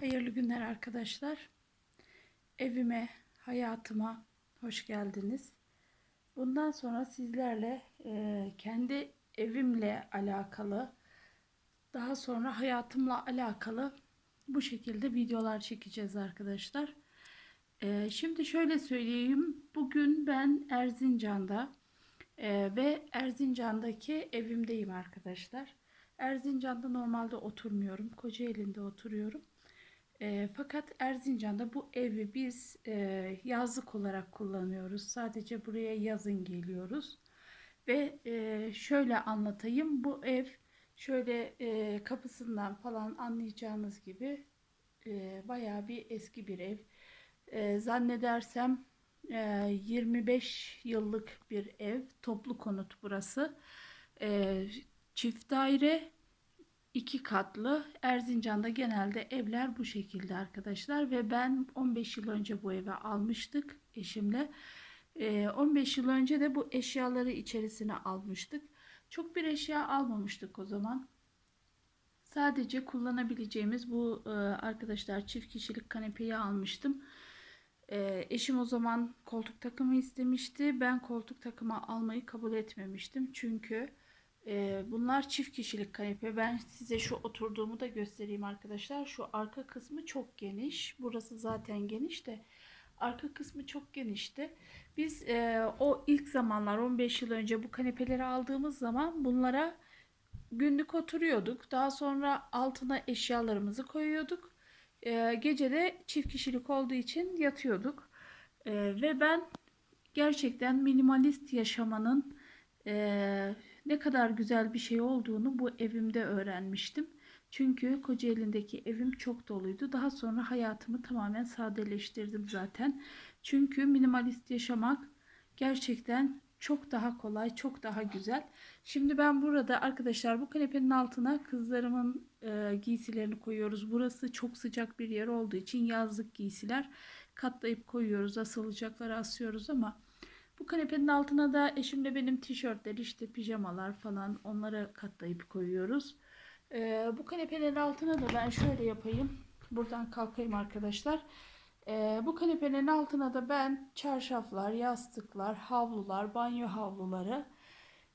Hayırlı günler arkadaşlar. Evime, hayatıma hoş geldiniz. Bundan sonra sizlerle e, kendi evimle alakalı, daha sonra hayatımla alakalı bu şekilde videolar çekeceğiz arkadaşlar. E, şimdi şöyle söyleyeyim. Bugün ben Erzincan'da e, ve Erzincan'daki evimdeyim arkadaşlar. Erzincan'da normalde oturmuyorum. Kocaeli'nde oturuyorum. E, fakat Erzincan'da bu evi biz e, yazlık olarak kullanıyoruz. Sadece buraya yazın geliyoruz. Ve e, şöyle anlatayım. Bu ev şöyle e, kapısından falan anlayacağınız gibi e, bayağı bir eski bir ev. E, zannedersem e, 25 yıllık bir ev. Toplu konut burası. E, çift daire iki katlı. Erzincan'da genelde evler bu şekilde arkadaşlar ve ben 15 yıl önce bu eve almıştık eşimle. Ee, 15 yıl önce de bu eşyaları içerisine almıştık. Çok bir eşya almamıştık o zaman. Sadece kullanabileceğimiz bu e, arkadaşlar çift kişilik kanepeyi almıştım. E, eşim o zaman koltuk takımı istemişti. Ben koltuk takımı almayı kabul etmemiştim. Çünkü ee, bunlar çift kişilik kanepe. Ben size şu oturduğumu da göstereyim arkadaşlar. Şu arka kısmı çok geniş. Burası zaten geniş de arka kısmı çok genişti. Biz e, o ilk zamanlar 15 yıl önce bu kanepeleri aldığımız zaman bunlara günlük oturuyorduk. Daha sonra altına eşyalarımızı koyuyorduk. E, gece de çift kişilik olduğu için yatıyorduk. E, ve ben gerçekten minimalist yaşamanın e, ne kadar güzel bir şey olduğunu bu evimde öğrenmiştim. Çünkü Kocaeli'ndeki evim çok doluydu. Daha sonra hayatımı tamamen sadeleştirdim zaten. Çünkü minimalist yaşamak gerçekten çok daha kolay, çok daha güzel. Şimdi ben burada arkadaşlar bu kanepenin altına kızlarımın e, giysilerini koyuyoruz. Burası çok sıcak bir yer olduğu için yazlık giysiler katlayıp koyuyoruz. Asılacakları asıyoruz ama bu kanepenin altına da eşimle benim tişörtler işte pijamalar falan onları katlayıp koyuyoruz. Ee, bu kanepenin altına da ben şöyle yapayım. Buradan kalkayım arkadaşlar. Ee, bu kanepenin altına da ben çarşaflar, yastıklar, havlular, banyo havluları,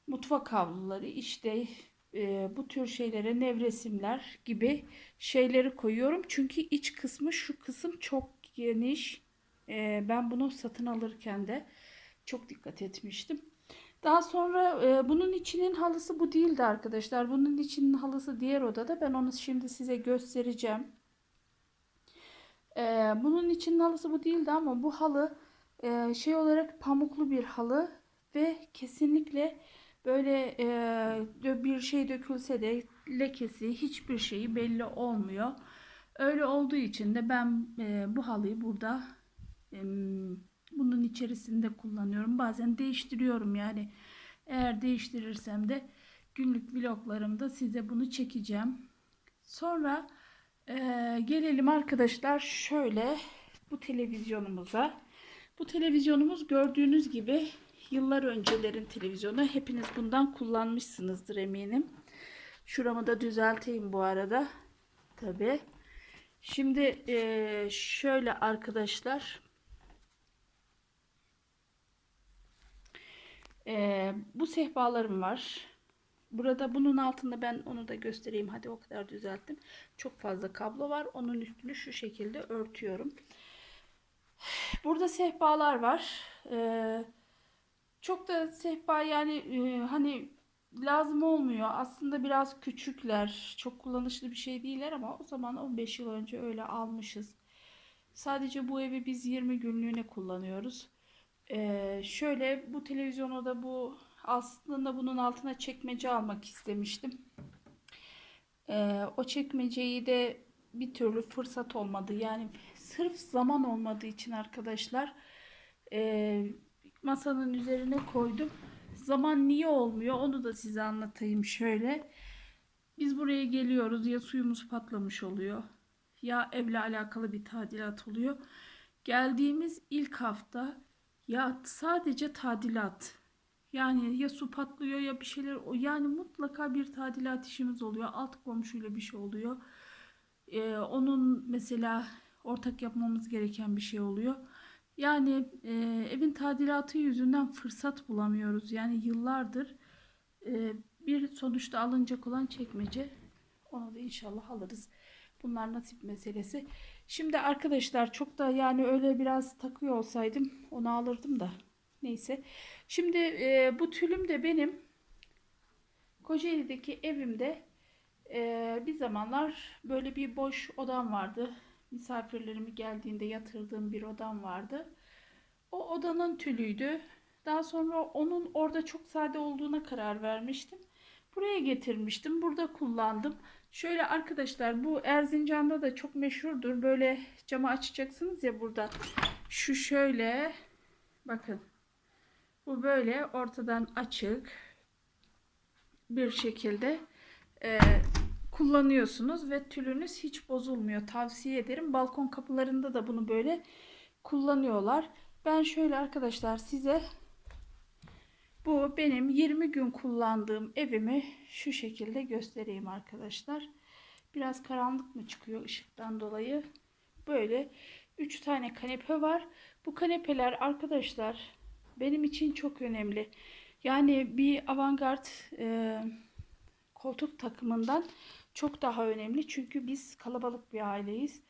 mutfak havluları işte e, bu tür şeylere nevresimler gibi şeyleri koyuyorum. Çünkü iç kısmı şu kısım çok geniş. Ee, ben bunu satın alırken de çok dikkat etmiştim. Daha sonra e, bunun içinin halısı bu değildi arkadaşlar. Bunun içinin halısı diğer odada. Ben onu şimdi size göstereceğim. E, bunun içinin halısı bu değildi ama bu halı e, şey olarak pamuklu bir halı ve kesinlikle böyle e, bir şey dökülse de lekesi hiçbir şeyi belli olmuyor. Öyle olduğu için de ben e, bu halıyı burada e, bunun içerisinde kullanıyorum. Bazen değiştiriyorum yani. Eğer değiştirirsem de günlük vloglarımda size bunu çekeceğim. Sonra e, gelelim arkadaşlar şöyle bu televizyonumuza. Bu televizyonumuz gördüğünüz gibi yıllar öncelerin televizyonu. Hepiniz bundan kullanmışsınızdır eminim. Şuramı da düzelteyim bu arada. Tabi. Şimdi e, şöyle arkadaşlar Ee, bu sehpalarım var. Burada bunun altında ben onu da göstereyim. Hadi o kadar düzelttim. Çok fazla kablo var. Onun üstünü şu şekilde örtüyorum. Burada sehpalar var. Ee, çok da sehpa yani e, hani lazım olmuyor. Aslında biraz küçükler. Çok kullanışlı bir şey değiller ama o zaman 15 yıl önce öyle almışız. Sadece bu evi biz 20 günlüğüne kullanıyoruz. Ee, şöyle bu televizyonu da bu aslında bunun altına çekmece almak istemiştim. Ee, o çekmeceyi de bir türlü fırsat olmadı. Yani sırf zaman olmadığı için arkadaşlar e, masanın üzerine koydum. Zaman niye olmuyor onu da size anlatayım şöyle. Biz buraya geliyoruz ya suyumuz patlamış oluyor ya evle alakalı bir tadilat oluyor. Geldiğimiz ilk hafta ya sadece tadilat. Yani ya su patlıyor ya bir şeyler yani mutlaka bir tadilat işimiz oluyor. Alt komşuyla bir şey oluyor. e, onun mesela ortak yapmamız gereken bir şey oluyor. Yani e, evin tadilatı yüzünden fırsat bulamıyoruz. Yani yıllardır e, bir sonuçta alınacak olan çekmece. Onu da inşallah alırız. Bunlar nasip meselesi. Şimdi arkadaşlar çok da yani öyle biraz takıyor olsaydım onu alırdım da. Neyse. Şimdi e, bu tülüm de benim Kocaeli'deki evimde e, bir zamanlar böyle bir boş odam vardı. Misafirlerimi geldiğinde yatırdığım bir odam vardı. O odanın tülüydü. Daha sonra onun orada çok sade olduğuna karar vermiştim. Buraya getirmiştim. Burada kullandım. Şöyle arkadaşlar bu Erzincan'da da çok meşhurdur. Böyle camı açacaksınız ya burada. Şu şöyle bakın. Bu böyle ortadan açık bir şekilde e, kullanıyorsunuz ve tülünüz hiç bozulmuyor. Tavsiye ederim. Balkon kapılarında da bunu böyle kullanıyorlar. Ben şöyle arkadaşlar size bu benim 20 gün kullandığım evimi şu şekilde göstereyim arkadaşlar. Biraz karanlık mı çıkıyor ışıktan dolayı? Böyle 3 tane kanepe var. Bu kanepeler arkadaşlar benim için çok önemli. Yani bir avantgard e, koltuk takımından çok daha önemli. Çünkü biz kalabalık bir aileyiz.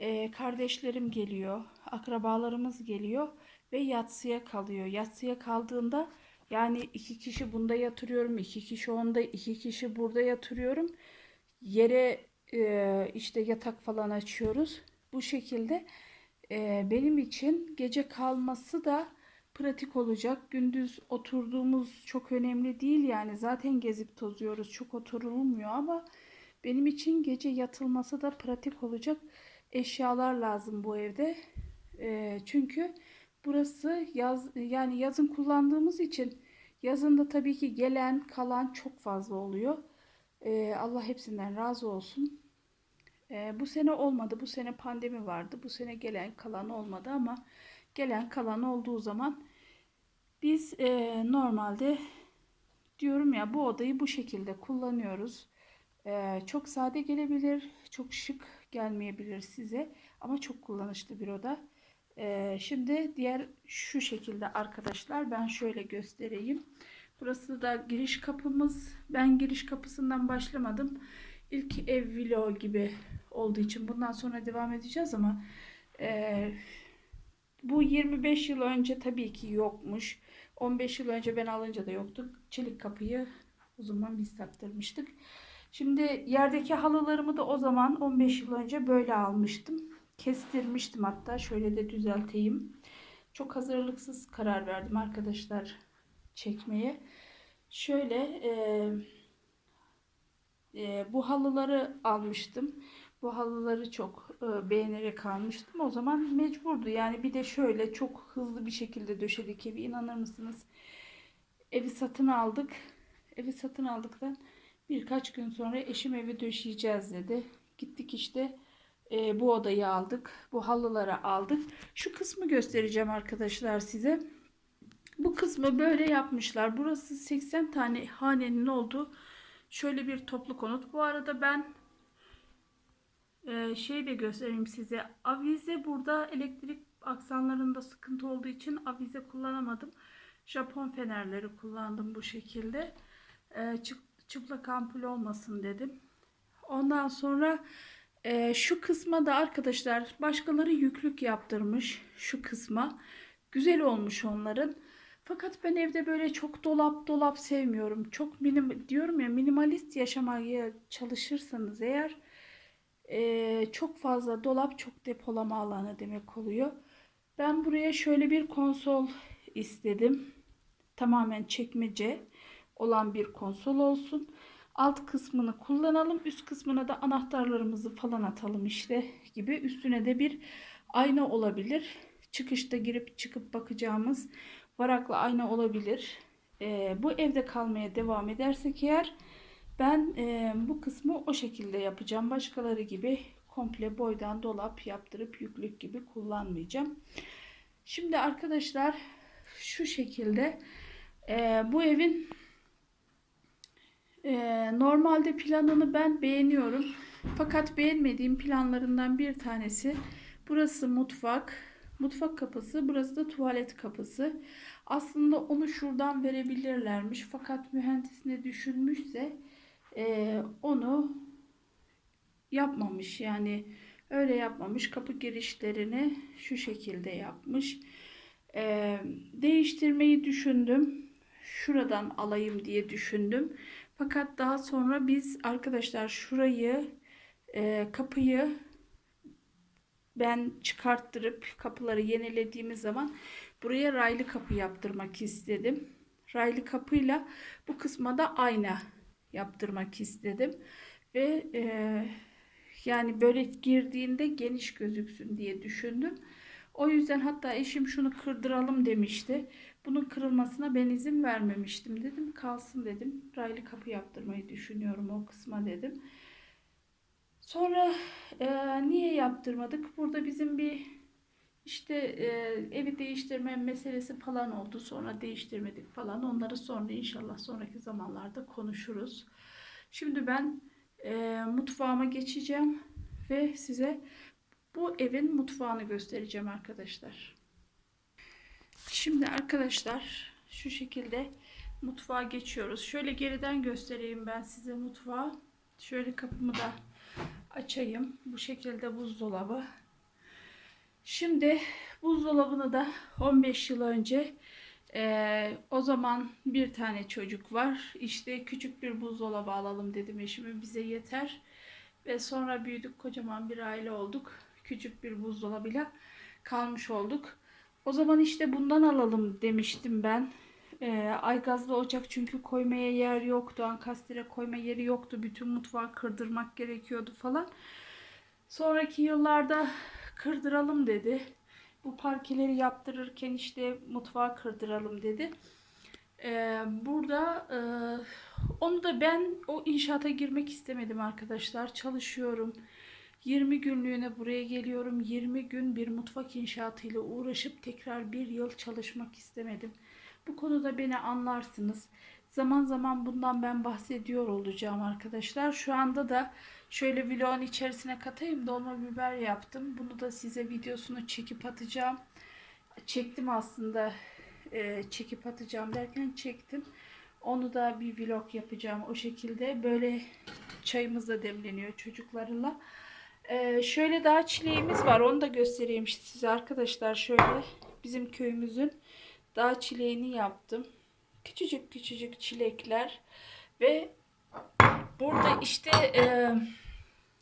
E, kardeşlerim geliyor, akrabalarımız geliyor ve yatsıya kalıyor. Yatsıya kaldığında yani iki kişi bunda yatırıyorum, iki kişi onda, iki kişi burada yatırıyorum. Yere e, işte yatak falan açıyoruz. Bu şekilde e, benim için gece kalması da pratik olacak. Gündüz oturduğumuz çok önemli değil yani zaten gezip tozuyoruz. Çok oturulmuyor ama benim için gece yatılması da pratik olacak eşyalar lazım bu evde. E, çünkü burası yaz yani yazın kullandığımız için yazında tabii ki gelen kalan çok fazla oluyor. E, Allah hepsinden razı olsun. E, bu sene olmadı. Bu sene pandemi vardı. Bu sene gelen kalan olmadı ama gelen kalan olduğu zaman biz e, normalde diyorum ya bu odayı bu şekilde kullanıyoruz. E, çok sade gelebilir, çok şık gelmeyebilir size ama çok kullanışlı bir oda. E, şimdi diğer şu şekilde arkadaşlar ben şöyle göstereyim. Burası da giriş kapımız. Ben giriş kapısından başlamadım. İlk ev vlog gibi olduğu için bundan sonra devam edeceğiz ama e, bu 25 yıl önce tabii ki yokmuş. 15 yıl önce ben alınca da yoktu. Çelik kapıyı o zaman biz taktırmıştık. Şimdi yerdeki halılarımı da o zaman 15 yıl önce böyle almıştım. Kestirmiştim hatta. Şöyle de düzelteyim. Çok hazırlıksız karar verdim arkadaşlar çekmeye. Şöyle e, e, bu halıları almıştım. Bu halıları çok e, beğenerek almıştım. O zaman mecburdu. Yani bir de şöyle çok hızlı bir şekilde döşedik evi. İnanır mısınız? Evi satın aldık. Evi satın aldıktan birkaç gün sonra eşim evi döşeyeceğiz dedi. Gittik işte e, bu odayı aldık. Bu halıları aldık. Şu kısmı göstereceğim arkadaşlar size. Bu kısmı böyle yapmışlar. Burası 80 tane hanenin olduğu şöyle bir toplu konut. Bu arada ben ee, şey de göstereyim size. Avize burada elektrik aksanlarında sıkıntı olduğu için avize kullanamadım. Japon fenerleri kullandım bu şekilde. Ee, çıplak ampul olmasın dedim. Ondan sonra e, şu kısma da arkadaşlar başkaları yüklük yaptırmış şu kısma. Güzel olmuş onların. Fakat ben evde böyle çok dolap dolap sevmiyorum. Çok minim diyorum ya minimalist yaşamaya çalışırsanız eğer e, çok fazla dolap çok depolama alanı demek oluyor. Ben buraya şöyle bir konsol istedim. Tamamen çekmece olan bir konsol olsun. Alt kısmını kullanalım. Üst kısmına da anahtarlarımızı falan atalım işte gibi. Üstüne de bir ayna olabilir. Çıkışta girip çıkıp bakacağımız varaklı ayna olabilir. Ee, bu evde kalmaya devam edersek eğer ben e, bu kısmı o şekilde yapacağım. Başkaları gibi komple boydan dolap yaptırıp yüklük gibi kullanmayacağım. Şimdi arkadaşlar şu şekilde e, bu evin e, normalde planını ben beğeniyorum. Fakat beğenmediğim planlarından bir tanesi burası mutfak, mutfak kapısı, burası da tuvalet kapısı. Aslında onu şuradan verebilirlermiş. Fakat mühendis ne düşünmüşse eee, onu yapmamış. Yani öyle yapmamış. Kapı girişlerini şu şekilde yapmış. Eee, değiştirmeyi düşündüm. Şuradan alayım diye düşündüm. Fakat daha sonra biz arkadaşlar şurayı eee, kapıyı ben çıkarttırıp kapıları yenilediğimiz zaman buraya raylı kapı yaptırmak istedim. Raylı kapıyla bu kısma da ayna yaptırmak istedim. Ve eee, yani böyle girdiğinde geniş gözüksün diye düşündüm. O yüzden hatta eşim şunu kırdıralım demişti. Bunun kırılmasına ben izin vermemiştim. Dedim kalsın dedim. Raylı kapı yaptırmayı düşünüyorum o kısma dedim. Sonra e, niye yaptırmadık? Burada bizim bir işte e, evi değiştirme meselesi falan oldu. Sonra değiştirmedik falan. Onları sonra inşallah sonraki zamanlarda konuşuruz. Şimdi ben e, mutfağıma geçeceğim ve size bu evin mutfağını göstereceğim arkadaşlar. Şimdi arkadaşlar şu şekilde mutfağa geçiyoruz. Şöyle geriden göstereyim ben size mutfağı. Şöyle kapımı da açayım. Bu şekilde buzdolabı. Şimdi buzdolabını da 15 yıl önce eee, o zaman bir tane çocuk var. İşte küçük bir buzdolabı alalım dedim eşime bize yeter. Ve sonra büyüdük kocaman bir aile olduk. Küçük bir buzdolabıyla kalmış olduk. O zaman işte bundan alalım demiştim ben. Ee, aygazlı ocak çünkü koymaya yer yoktu. Ankastre koyma yeri yoktu. Bütün mutfağı kırdırmak gerekiyordu falan. Sonraki yıllarda kırdıralım dedi. Bu parkeleri yaptırırken işte mutfağı kırdıralım dedi. Ee, burada e, onu da ben o inşaata girmek istemedim arkadaşlar. Çalışıyorum. 20 günlüğüne buraya geliyorum. 20 gün bir mutfak inşaatıyla uğraşıp tekrar bir yıl çalışmak istemedim. Bu konuda beni anlarsınız. Zaman zaman bundan ben bahsediyor olacağım arkadaşlar. Şu anda da şöyle vlogun içerisine katayım. Dolma biber yaptım. Bunu da size videosunu çekip atacağım. Çektim aslında. Ee, çekip atacağım derken çektim. Onu da bir vlog yapacağım o şekilde. Böyle çayımız da demleniyor çocuklarla. Ee, şöyle daha çileğimiz var. Onu da göstereyim size arkadaşlar. Şöyle bizim köyümüzün dağ çileğini yaptım. Küçücük küçücük çilekler ve burada işte e,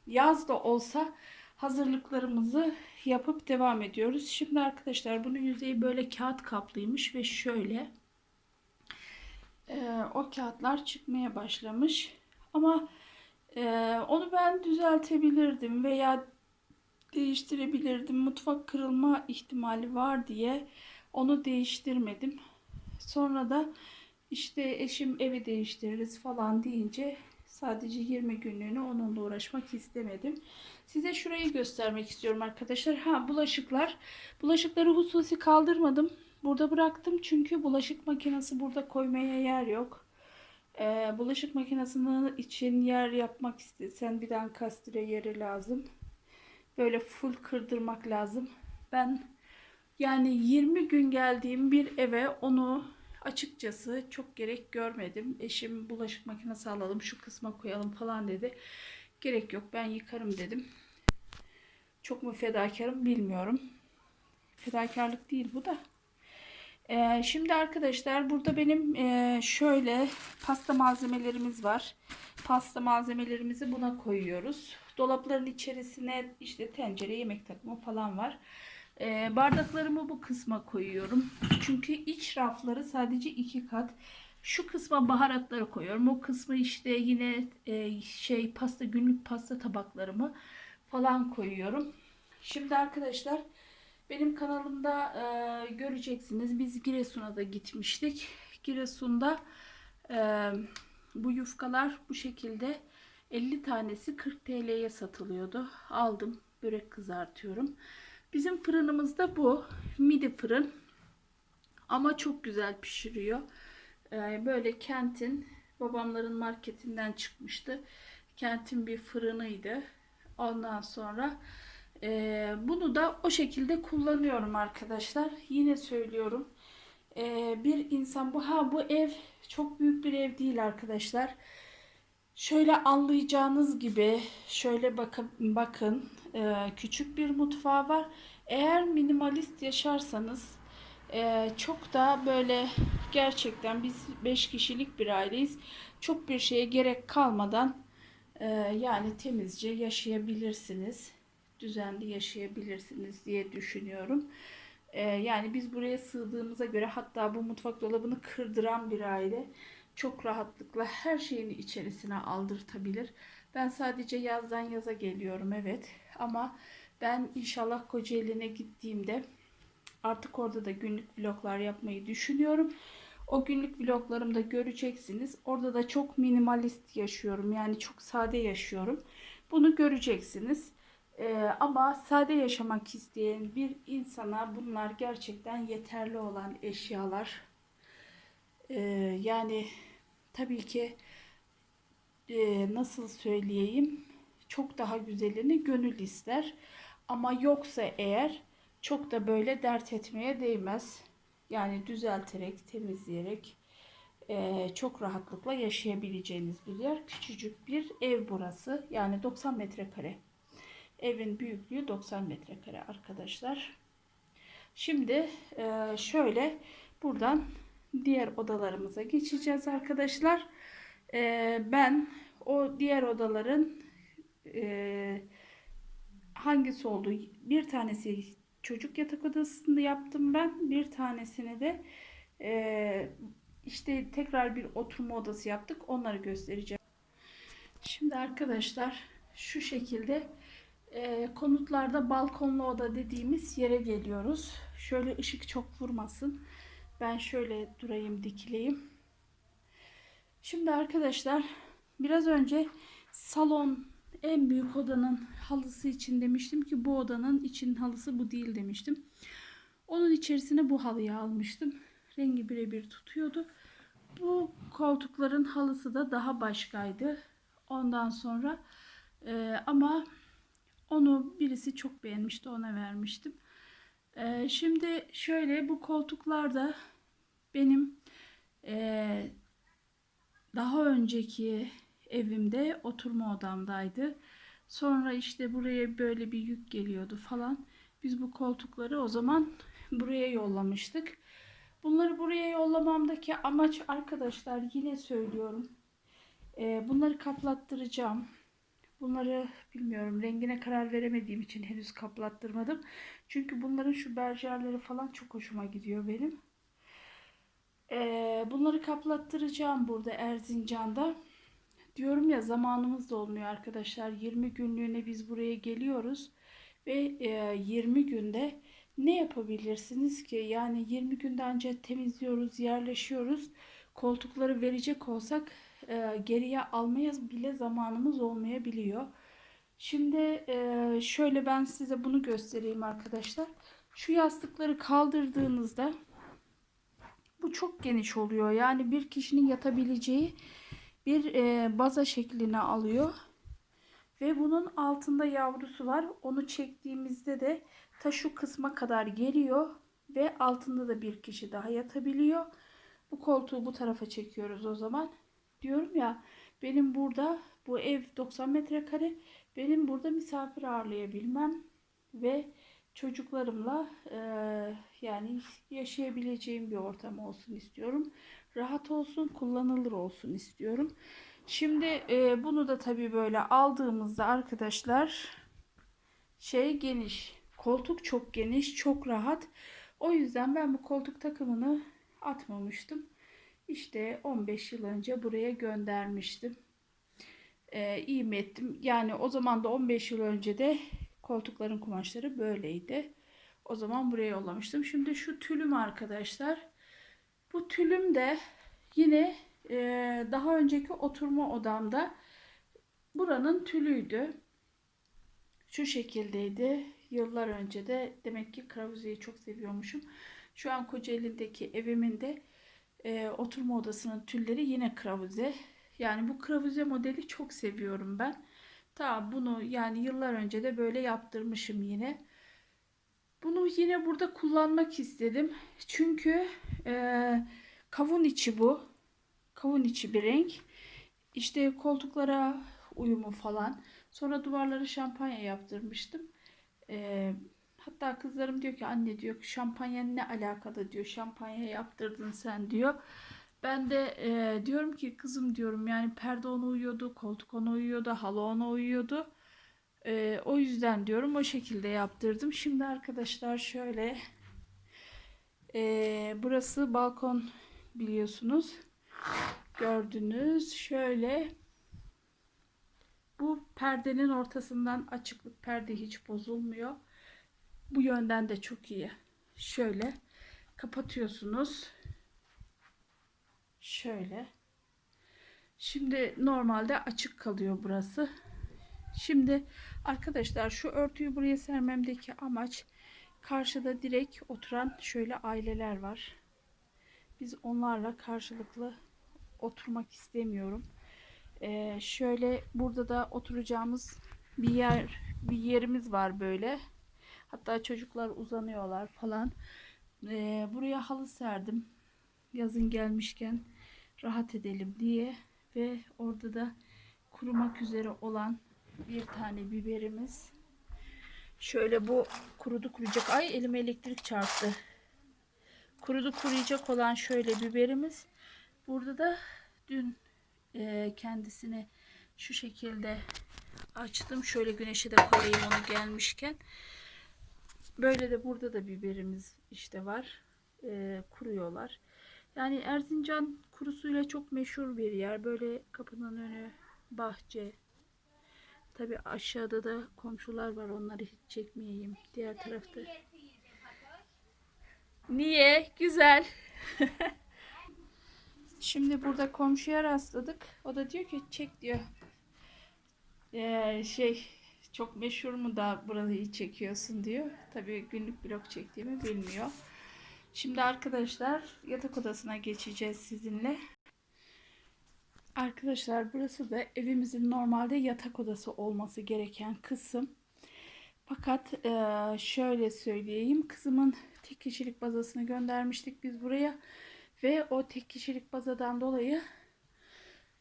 yaz da olsa hazırlıklarımızı yapıp devam ediyoruz. Şimdi arkadaşlar bunun yüzeyi böyle kağıt kaplıymış ve şöyle e, o kağıtlar çıkmaya başlamış. Ama e, onu ben düzeltebilirdim veya değiştirebilirdim. Mutfak kırılma ihtimali var diye onu değiştirmedim. Sonra da işte eşim evi değiştiririz falan deyince sadece 20 günlüğüne onunla uğraşmak istemedim. Size şurayı göstermek istiyorum arkadaşlar. Ha bulaşıklar. Bulaşıkları hususi kaldırmadım. Burada bıraktım çünkü bulaşık makinesi burada koymaya yer yok. Ee, bulaşık makinesinin için yer yapmak istesen bir kastre yeri lazım. Böyle full kırdırmak lazım. Ben yani 20 gün geldiğim bir eve onu açıkçası çok gerek görmedim. Eşim bulaşık makinesi alalım şu kısma koyalım falan dedi. Gerek yok ben yıkarım dedim. Çok mu fedakarım bilmiyorum. Fedakarlık değil bu da. Ee, şimdi arkadaşlar burada benim e, şöyle pasta malzemelerimiz var. Pasta malzemelerimizi buna koyuyoruz. Dolapların içerisine işte tencere, yemek takımı falan var. Ee, bardaklarımı bu kısma koyuyorum. Çünkü iç rafları sadece iki kat. Şu kısma baharatları koyuyorum. O kısmı işte yine e, şey pasta günlük pasta tabaklarımı falan koyuyorum. Şimdi arkadaşlar benim kanalımda e, göreceksiniz. Biz Giresun'a da gitmiştik. Giresun'da e, bu yufkalar bu şekilde 50 tanesi 40 TL'ye satılıyordu. Aldım. Börek kızartıyorum. Bizim fırınımız da bu. Midi fırın. Ama çok güzel pişiriyor. E, böyle kentin babamların marketinden çıkmıştı. kentin bir fırınıydı. Ondan sonra e, bunu da o şekilde kullanıyorum arkadaşlar. Yine söylüyorum. E, bir insan bu ha bu ev çok büyük bir ev değil arkadaşlar. Şöyle anlayacağınız gibi şöyle bakın bakın e, küçük bir mutfağı var. Eğer minimalist yaşarsanız e, çok da böyle gerçekten biz 5 kişilik bir aileyiz. Çok bir şeye gerek kalmadan e, yani temizce yaşayabilirsiniz. Düzenli yaşayabilirsiniz diye düşünüyorum. E, yani biz buraya sığdığımıza göre hatta bu mutfak dolabını kırdıran bir aile çok rahatlıkla her şeyini içerisine aldırtabilir. Ben sadece yazdan yaza geliyorum evet ama ben inşallah Kocaeli'ne gittiğimde artık orada da günlük vloglar yapmayı düşünüyorum. O günlük vloglarımda göreceksiniz. Orada da çok minimalist yaşıyorum. Yani çok sade yaşıyorum. Bunu göreceksiniz. Ee, ama sade yaşamak isteyen bir insana bunlar gerçekten yeterli olan eşyalar. Ee, yani tabii ki e, nasıl söyleyeyim çok daha güzelini gönül ister. Ama yoksa eğer çok da böyle dert etmeye değmez. Yani düzelterek, temizleyerek e, çok rahatlıkla yaşayabileceğiniz bir yer. Küçücük bir ev burası. Yani 90 metrekare. Evin büyüklüğü 90 metrekare arkadaşlar. Şimdi e, şöyle buradan diğer odalarımıza geçeceğiz arkadaşlar. E, ben o diğer odaların e, hangisi olduğu bir tanesi çocuk yatak odasında yaptım ben. Bir tanesini de işte tekrar bir oturma odası yaptık. Onları göstereceğim. Şimdi arkadaşlar şu şekilde e, konutlarda balkonlu oda dediğimiz yere geliyoruz. Şöyle ışık çok vurmasın. Ben şöyle durayım dikileyim. Şimdi arkadaşlar biraz önce salon en büyük odanın halısı için demiştim ki bu odanın için halısı bu değil demiştim. Onun içerisine bu halıyı almıştım. Rengi birebir tutuyordu. Bu koltukların halısı da daha başkaydı. Ondan sonra e, ama onu birisi çok beğenmişti ona vermiştim. E, şimdi şöyle bu koltuklar da benim e, daha önceki evimde oturma odamdaydı. Sonra işte buraya böyle bir yük geliyordu falan. Biz bu koltukları o zaman buraya yollamıştık. Bunları buraya yollamamdaki amaç arkadaşlar yine söylüyorum. Ee, bunları kaplattıracağım. Bunları bilmiyorum rengine karar veremediğim için henüz kaplattırmadım. Çünkü bunların şu berjerleri falan çok hoşuma gidiyor benim. Ee, bunları kaplattıracağım burada Erzincan'da. Diyorum ya zamanımız da olmuyor arkadaşlar. 20 günlüğüne biz buraya geliyoruz. Ve e, 20 günde ne yapabilirsiniz ki? Yani 20 günde ancak temizliyoruz, yerleşiyoruz. Koltukları verecek olsak e, geriye almaya bile zamanımız olmayabiliyor. Şimdi e, şöyle ben size bunu göstereyim arkadaşlar. Şu yastıkları kaldırdığınızda bu çok geniş oluyor. Yani bir kişinin yatabileceği bir e, baza şeklini alıyor. Ve bunun altında yavrusu var. Onu çektiğimizde de ta şu kısma kadar geliyor. Ve altında da bir kişi daha yatabiliyor. Bu koltuğu bu tarafa çekiyoruz o zaman. Diyorum ya benim burada bu ev 90 metrekare. Benim burada misafir ağırlayabilmem ve çocuklarımla e, yani yaşayabileceğim bir ortam olsun istiyorum. Rahat olsun, kullanılır olsun istiyorum. Şimdi e, bunu da tabii böyle aldığımızda arkadaşlar şey geniş. Koltuk çok geniş, çok rahat. O yüzden ben bu koltuk takımını atmamıştım. İşte 15 yıl önce buraya göndermiştim. Ee, iyi mi ettim? Yani o zaman da 15 yıl önce de koltukların kumaşları böyleydi. O zaman buraya yollamıştım. Şimdi şu tülüm arkadaşlar. Bu tülüm de yine e, daha önceki oturma odamda buranın tülüydü. Şu şekildeydi. Yıllar önce de demek ki kravuzeyi çok seviyormuşum. Şu an Kocaeli'ndeki evimin de e, oturma odasının tülleri yine kravuze. Yani bu kravize modeli çok seviyorum ben. Ta bunu yani yıllar önce de böyle yaptırmışım yine. Bunu yine burada kullanmak istedim. Çünkü e, kavun içi bu. Kavun içi bir renk. İşte koltuklara uyumu falan. Sonra duvarları şampanya yaptırmıştım. E, hatta kızlarım diyor ki anne diyor şampanya ne alakalı diyor. Şampanya yaptırdın sen diyor. Ben de e, diyorum ki kızım diyorum yani perde ona uyuyordu, koltuk ona uyuyordu, halı ona uyuyordu. E, o yüzden diyorum o şekilde yaptırdım. Şimdi arkadaşlar şöyle e, burası balkon biliyorsunuz. Gördünüz şöyle bu perdenin ortasından açıklık perde hiç bozulmuyor. Bu yönden de çok iyi. Şöyle kapatıyorsunuz. Şöyle. Şimdi normalde açık kalıyor burası. Şimdi arkadaşlar şu örtüyü buraya sermemdeki amaç karşıda direkt oturan şöyle aileler var. Biz onlarla karşılıklı oturmak istemiyorum. Ee, şöyle burada da oturacağımız bir yer bir yerimiz var böyle. Hatta çocuklar uzanıyorlar falan. Ee, buraya halı serdim. Yazın gelmişken rahat edelim diye ve orada da kurumak üzere olan bir tane biberimiz. Şöyle bu kurudu kuruyacak. Ay elime elektrik çarptı. Kurudu kuruyacak olan şöyle biberimiz. Burada da dün e, kendisini şu şekilde açtım. Şöyle güneşe de koyayım onu gelmişken. Böyle de burada da biberimiz işte var. E, kuruyorlar. Yani Erzincan kurusuyla çok meşhur bir yer. Böyle kapının önü bahçe. Tabi aşağıda da komşular var. Onları hiç çekmeyeyim. Diğer tarafta. Niye? Güzel. Şimdi burada komşuya rastladık. O da diyor ki çek diyor. Ee, şey çok meşhur mu da burayı çekiyorsun diyor. Tabii günlük blog çektiğimi bilmiyor. Şimdi arkadaşlar yatak odasına geçeceğiz sizinle. Arkadaşlar burası da evimizin normalde yatak odası olması gereken kısım. Fakat e, şöyle söyleyeyim. Kızımın tek kişilik bazasını göndermiştik biz buraya. Ve o tek kişilik bazadan dolayı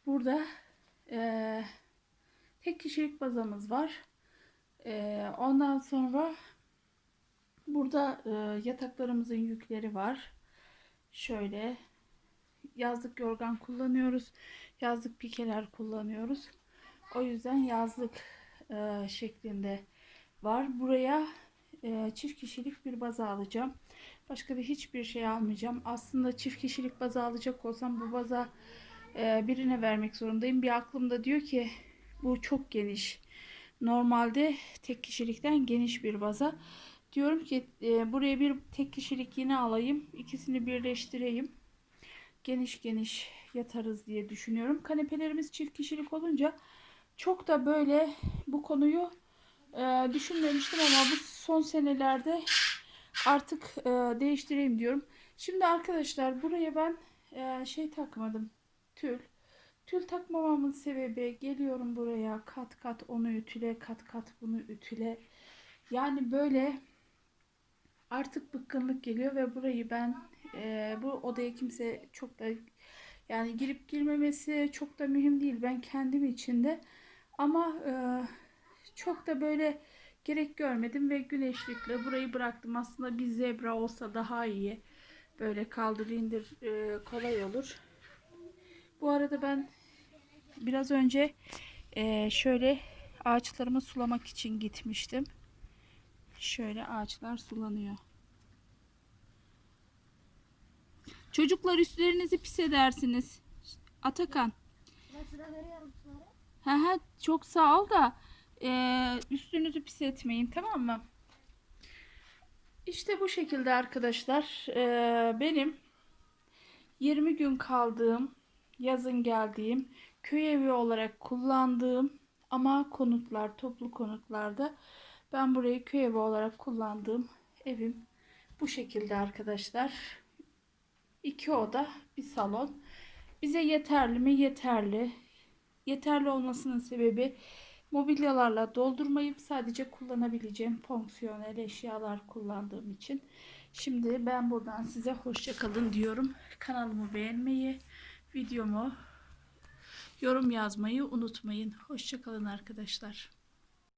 burada e, tek kişilik bazamız var. E, ondan sonra burada e, yataklarımızın yükleri var. Şöyle yazlık yorgan kullanıyoruz. Yazlık pikeler kullanıyoruz. O yüzden yazlık e, şeklinde var. Buraya e, çift kişilik bir baza alacağım. Başka da hiçbir şey almayacağım. Aslında çift kişilik baza alacak olsam bu baza e, birine vermek zorundayım. Bir aklımda diyor ki bu çok geniş. Normalde tek kişilikten geniş bir baza. Diyorum ki e, buraya bir tek kişilik yine alayım. İkisini birleştireyim. Geniş geniş yatarız diye düşünüyorum. Kanepelerimiz çift kişilik olunca çok da böyle bu konuyu e, düşünmemiştim ama bu son senelerde artık e, değiştireyim diyorum. Şimdi arkadaşlar buraya ben e, şey takmadım. Tül. Tül takmamamın sebebi geliyorum buraya kat kat onu ütüle kat kat bunu ütüle. Yani böyle artık bıkkınlık geliyor ve burayı ben e, bu odaya kimse çok da yani girip girmemesi çok da mühim değil. Ben kendim içinde ama e, çok da böyle gerek görmedim ve güneşlikle burayı bıraktım. Aslında bir zebra olsa daha iyi. Böyle kaldır indir e, kolay olur. Bu arada ben biraz önce e, şöyle ağaçlarımı sulamak için gitmiştim. Şöyle ağaçlar sulanıyor. Çocuklar üstlerinizi pis edersiniz. Atakan. Ha ha çok sağ ol da e, üstünüzü pis etmeyin tamam mı? İşte bu şekilde arkadaşlar e, benim 20 gün kaldığım yazın geldiğim köy evi olarak kullandığım ama konutlar toplu konutlarda ben burayı köy evi olarak kullandığım evim bu şekilde arkadaşlar. İki oda, bir salon. Bize yeterli mi? Yeterli. yeterli olmasının sebebi mobilyalarla doldurmayıp sadece kullanabileceğim fonksiyonel eşyalar kullandığım için. Şimdi ben buradan size hoşça kalın diyorum. Kanalımı beğenmeyi, videomu yorum yazmayı unutmayın. Hoşça kalın arkadaşlar.